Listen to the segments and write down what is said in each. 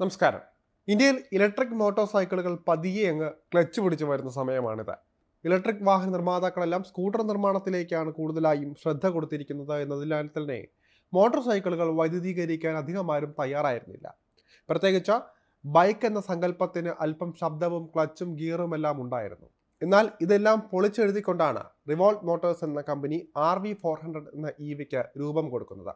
നമസ്കാരം. ഇന്ത്യയിൽ electric motor സൈക്കിളുകൾ പതിയെ അങ്ങ് ക്ലച്ച് പിടിച്ച് വരുന്ന സമയമാണിത്. ഇലക്ട്രിക് വാഹന നിർമ്മാതാക്കളെല്ലാം സ്കൂട്ടർ നിർമ്മാണത്തിലേക്കാണ് കൂടുതലായും ശ്രദ്ധ കൊടുത്തിരിക്കുന്നത് എന്നതിനാൽ തന്നെ. മോട്ടോർ സൈക്കിളുകൾ വൈദ്യുതീകരിക്കാൻ അധികം ആരും തയ്യാറായിരുന്നില്ല. പ്രത്യേകിച്ച് ബൈക്ക് എന്ന സങ്കല്പത്തിന് അല്പം ശബ്ദവും ക്ലച്ചും ഗിയറും എല്ലാം ഉണ്ടായിരുന്നു. എന്നാൽ ഇതെല്ലാം പൊളിച്ചെഴുതിക്കൊണ്ടാണ് റിവോൾട്ട് മോട്ടോഴ്സ് എന്ന company R V four hundred എന്ന ഇ വിക്ക് രൂപം കൊടുക്കുന്നത്.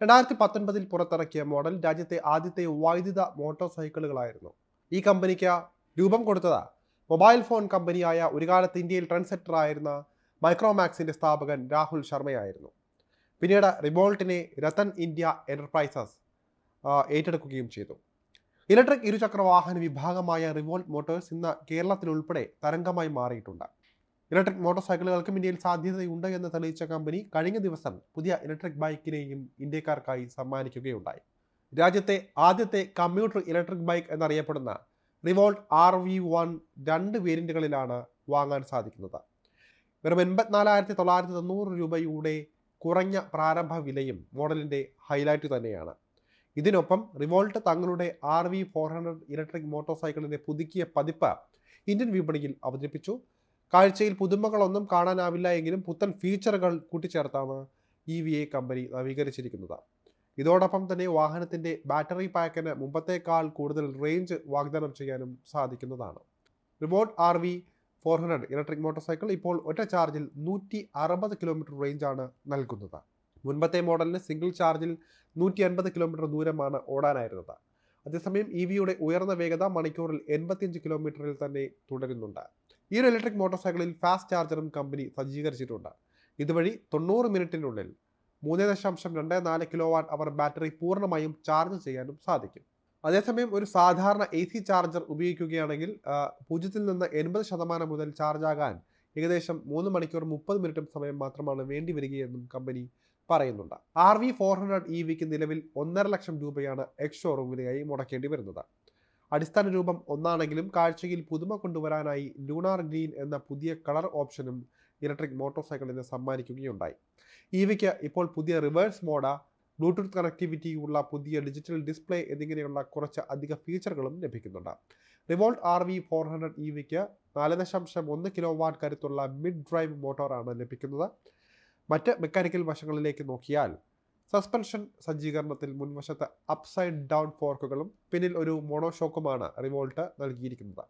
രണ്ടായിരത്തി പത്തൊൻപതിൽ പുറത്തിറക്കിയ മോഡൽ രാജ്യത്തെ ആദ്യത്തെ വൈദ്യുത മോട്ടോർ സൈക്കിളുകളായിരുന്നു ഈ കമ്പനിക്ക് രൂപം കൊടുത്തത്. മൊബൈൽ ഫോൺ കമ്പനിയായ ഒരു കാലത്ത് ഇന്ത്യയിൽ ട്രെൻഡ് സെറ്റർ ആയിരുന്ന മൈക്രോമാക്സിന്റെ സ്ഥാപകൻ രാഹുൽ ശർമ്മയായിരുന്നു. പിന്നീട് റിബോൾട്ടിനെ രത്തൻ ഇന്ത്യ എന്റർപ്രൈസസ് ഏറ്റെടുക്കുകയും ചെയ്തു. ഇലക്ട്രിക് ഇരുചക്ര വാഹന വിഭാഗമായ റിവോൾട്ട് മോട്ടോഴ്സ് ഇന്ന് കേരളത്തിലുൾപ്പെടെ തരംഗമായി മാറിയിട്ടുണ്ട്. ഇലക്ട്രിക് മോട്ടോർ സൈക്കിളുകൾക്കും ഇന്ത്യയിൽ സാധ്യതയുണ്ട് എന്ന് തെളിയിച്ച കമ്പനി കഴിഞ്ഞ ദിവസം പുതിയ ഇലക്ട്രിക് ബൈക്കിനെയും ഇന്ത്യക്കാർക്കായി സമ്മാനിക്കുകയുണ്ടായി. രാജ്യത്തെ ആദ്യത്തെ കമ്പ്യൂട്ടർ ഇലക്ട്രിക് ബൈക്ക് എന്നറിയപ്പെടുന്ന റിവോൾട്ട് ആർ വി വൺ രണ്ട് വേരിയന്റുകളിലാണ് വാങ്ങാൻ സാധിക്കുന്നത്. വെറും എൺപത്തിനാലായിരത്തി തൊള്ളായിരത്തി തൊണ്ണൂറ് രൂപയുടെ കുറഞ്ഞ പ്രാരംഭ വിലയും മോഡലിന്റെ ഹൈലൈറ്റ് തന്നെയാണ്. ഇതിനൊപ്പം റിവോൾട്ട് തങ്ങളുടെ R V four hundred electric motor സൈക്കിളിന്റെ പുതുക്കിയ പതിപ്പ് ഇന്ത്യൻ വിപണിയിൽ അവതരിപ്പിച്ചു. കാഴ്ചയിൽ പുതുമകളൊന്നും കാണാനാവില്ല എങ്കിലും പുത്തൻ ഫീച്ചറുകൾ കൂട്ടിച്ചേർത്താണ് ഇ വി എ കമ്പനി നവീകരിച്ചിരിക്കുന്നത്. ഇതോടൊപ്പം തന്നെ വാഹനത്തിന്റെ ബാറ്ററി പാക്കിന് മുമ്പത്തേക്കാൾ കൂടുതൽ റേഞ്ച് വാഗ്ദാനം ചെയ്യാനും സാധിക്കുന്നതാണ്. Remote R V four hundred electric motorcycle ഇപ്പോൾ ഒറ്റ ചാർജിൽ നൂറ്റി അറുപത് കിലോമീറ്റർ റേഞ്ചാണ് നൽകുന്നത്. മുൻപത്തെ മോഡലിന് സിംഗിൾ ചാർജിൽ നൂറ്റി അൻപത് കിലോമീറ്റർ ദൂരമാണ് ഓടാനായിരുന്നത്. അതേസമയം ഇ വിയുടെ ഉയർന്ന വേഗത മണിക്കൂറിൽ എൺപത്തിയഞ്ച് കിലോമീറ്ററിൽ തന്നെ തുടരുന്നുണ്ട്. ഈ ഒരു ഇലക്ട്രിക് മോട്ടോർ സൈക്കിളിൽ ഫാസ്റ്റ് ചാർജറും കമ്പനി സജ്ജീകരിച്ചിട്ടുണ്ട്. ഇതുവഴി തൊണ്ണൂറ് മിനിറ്റിനുള്ളിൽ മൂന്ന് ദശാംശം രണ്ട് നാല് കിലോ വാട്ട് അവർ ബാറ്ററി പൂർണമായും ചാർജ് ചെയ്യാനും സാധിക്കും. അതേസമയം ഒരു സാധാരണ എ സി ചാർജർ ഉപയോഗിക്കുകയാണെങ്കിൽ പൂജ്യത്തിൽ നിന്ന് എൺപത് ശതമാനം മുതൽ ചാർജ് ആകാൻ ഏകദേശം മൂന്ന് മണിക്കൂർ മുപ്പത് മിനിറ്റും സമയം മാത്രമാണ് വേണ്ടി വരികയെന്നും കമ്പനി പറയുന്നുണ്ട്. ആർ വി ഫോർ ഹൺഡ്രഡ് ഇ വിക്ക് നിലവിൽ ഒന്നര ലക്ഷം രൂപയാണ് എക്സ് ഷോറൂം മുടക്കേണ്ടി വരുന്നത്. അടിസ്ഥാന രൂപം ഒന്നാണെങ്കിലും കാഴ്ചയിൽ പുതുമ കൊണ്ടുവരാനായി ലൂണാർ ഗ്രീൻ എന്ന പുതിയ കളർ ഓപ്ഷനും ഇലക്ട്രിക് മോട്ടോർ സൈക്കിളിന് സമ്മാനിക്കുകയുണ്ടായി. ഇവയ്ക്ക് ഇപ്പോൾ പുതിയ റിവേഴ്സ് മോഡ ബ്ലൂടൂത്ത് കണക്ടിവിറ്റി ഉള്ള പുതിയ ഡിജിറ്റൽ ഡിസ്പ്ലേ എന്നിങ്ങനെയുള്ള കുറച്ച് അധിക ഫീച്ചറുകളും ലഭിക്കുന്നുണ്ട്. Revolt R V four hundred E വിക്ക് നാല് ദശാംശം ഒന്ന് കിലോ വാട്ട് കരുത്തുള്ള മിഡ് ഡ്രൈവ് മോട്ടോറാണ് ലഭിക്കുന്നത്. മറ്റ് മെക്കാനിക്കൽ വശങ്ങളിലേക്ക് നോക്കിയാൽ സസ്പെൻഷൻ സജ്ജീകരണത്തിൽ മുൻവശത്ത് അപ്സൈഡ് ഡൗൺ ഫോർക്കുകളും പിന്നിൽ ഒരു മോണോഷോക്കുമാണ് റിവോൾട്ട് നൽകിയിരിക്കുന്നത്.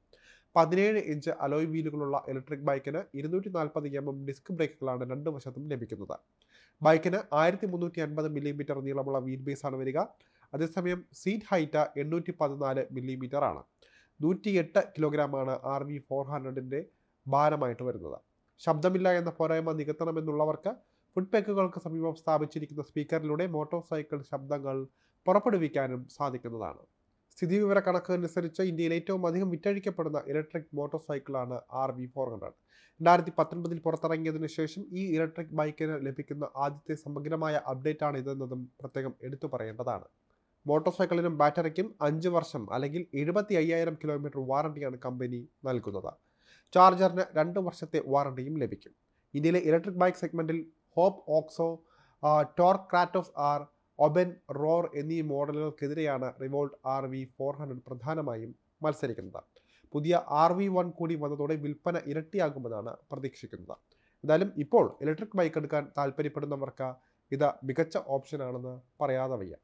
പതിനേഴ് ഇഞ്ച് അലോയ് വീലുകളുള്ള ഇലക്ട്രിക് ബൈക്കിന് ഇരുന്നൂറ്റി നാൽപ്പത് എം എം ഡിസ്ക് ബ്രേക്കുകളാണ് രണ്ട് വശത്തും ലഭിക്കുന്നത്. ബൈക്കിന് ആയിരത്തി മുന്നൂറ്റി അൻപത് മില്ലിമീറ്റർ നീളമുള്ള വീൽ ബേസ് ആണ് വരിക. അതേസമയം സീറ്റ് ഹൈറ്റ് എണ്ണൂറ്റി പതിനാല് മില്ലിമീറ്റർ ആണ് നൂറ്റി എട്ട് കിലോഗ്രാമാണ് ആർ വി ഫോർ ഹൺഡ്രഡിന്റെ ഭാരമായിട്ട് വരുന്നത്. ശബ്ദമില്ല എന്ന പോരായ്മ നികത്തണമെന്നുള്ളവർക്ക് ഫുഡ് പാക്കുകൾക്ക് സമീപം സ്ഥാപിച്ചിരിക്കുന്ന സ്പീക്കറിലൂടെ മോട്ടോർ സൈക്കിൾ ശബ്ദങ്ങൾ പുറപ്പെടുവിക്കാനും സാധിക്കുന്നതാണ്. സ്ഥിതിവിവര കണക്കനുസരിച്ച് ഇന്ത്യയിൽ ഏറ്റവും അധികം വിറ്റഴിക്കപ്പെടുന്ന ഇലക്ട്രിക് മോട്ടോർ സൈക്കിളാണ് ആർ വി ഫോർ ഹൺഡ്രഡ്. രണ്ടായിരത്തി പത്തൊൻപതിൽ പുറത്തിറങ്ങിയതിനു ശേഷം ഈ ഇലക്ട്രിക് ബൈക്കിന് ലഭിക്കുന്ന ആദ്യത്തെ സമഗ്രമായ അപ്ഡേറ്റ് ആണ് ഇതെന്നതും പ്രത്യേകം എടുത്തു പറയേണ്ടതാണ്. മോട്ടോർ സൈക്കിളിനും ബാറ്ററിക്കും അഞ്ച് വർഷം അല്ലെങ്കിൽ എഴുപത്തി അയ്യായിരം കിലോമീറ്റർ വാറണ്ടിയാണ് കമ്പനി നൽകുന്നത്. ചാർജറിന് രണ്ട് വർഷത്തെ വാറണ്ടിയും ലഭിക്കും. ഇന്ത്യയിലെ ഇലക്ട്രിക് ബൈക്ക് സെഗ്മെന്റിൽ Hop Oxo Tork Kratos R Oben Rorr എന്നീ മോഡലുകൾക്കെതിരെയാണ് Revolt R V four hundred പ്രധാനമായും മത്സരിക്കുന്നത്. പുതിയ ആർ വി വൺ കൂടി വന്നതോടെ വിൽപ്പന ഇരട്ടിയാകുമെന്നാണ് പ്രതീക്ഷിക്കുന്നത്. എന്തായാലും ഇപ്പോൾ ഇലക്ട്രിക് ബൈക്ക് എടുക്കാൻ താല്പര്യപ്പെടുന്നവർക്ക് ഇത് മികച്ച ഓപ്ഷനാണെന്ന് പറയാതെ വയ്യ.